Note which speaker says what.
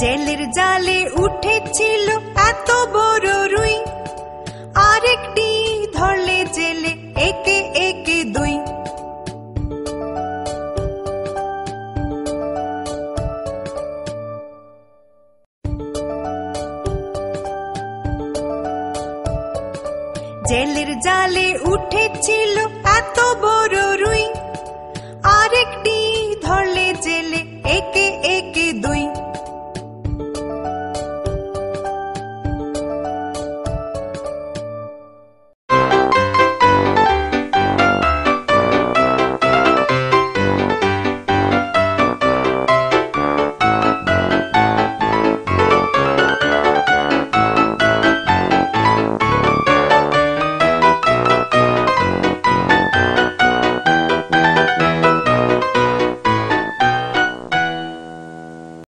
Speaker 1: জেলের জালে উঠেছিল এত বড় রুই। আরেকটি ধরলে জেলে একে একে দুই। জেলের জালে উঠেছিল